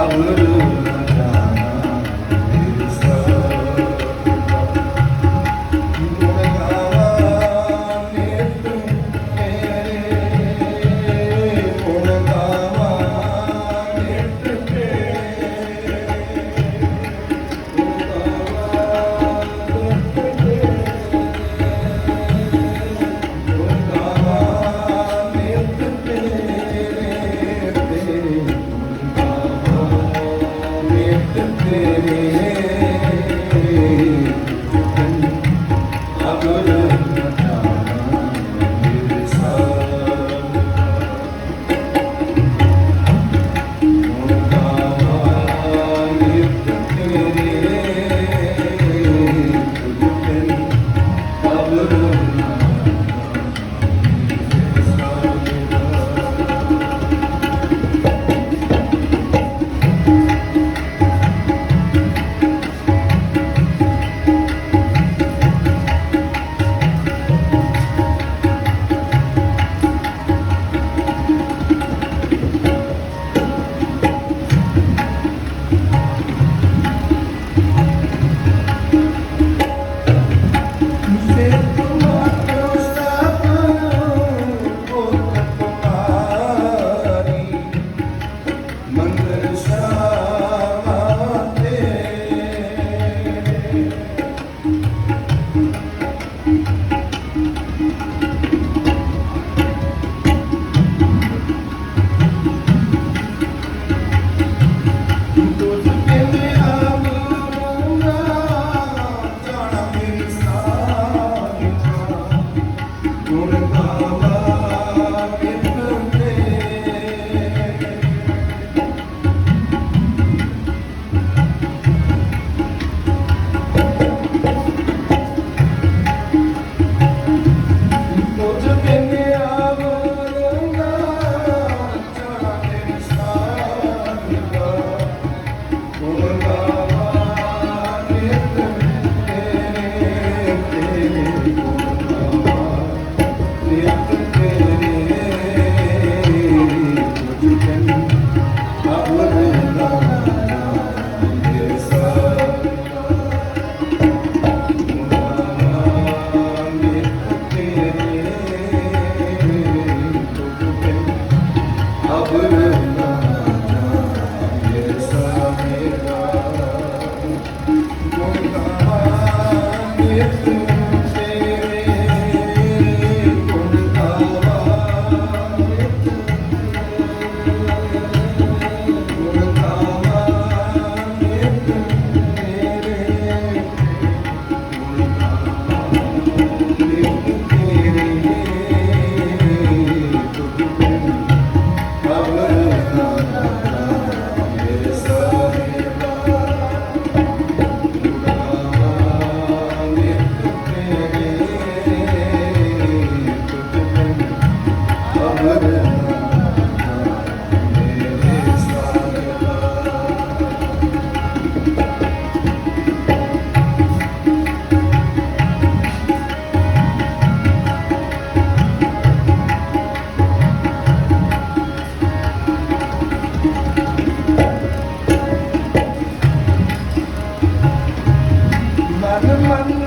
amor. Thank. Monday. Thank you. Mother, mother.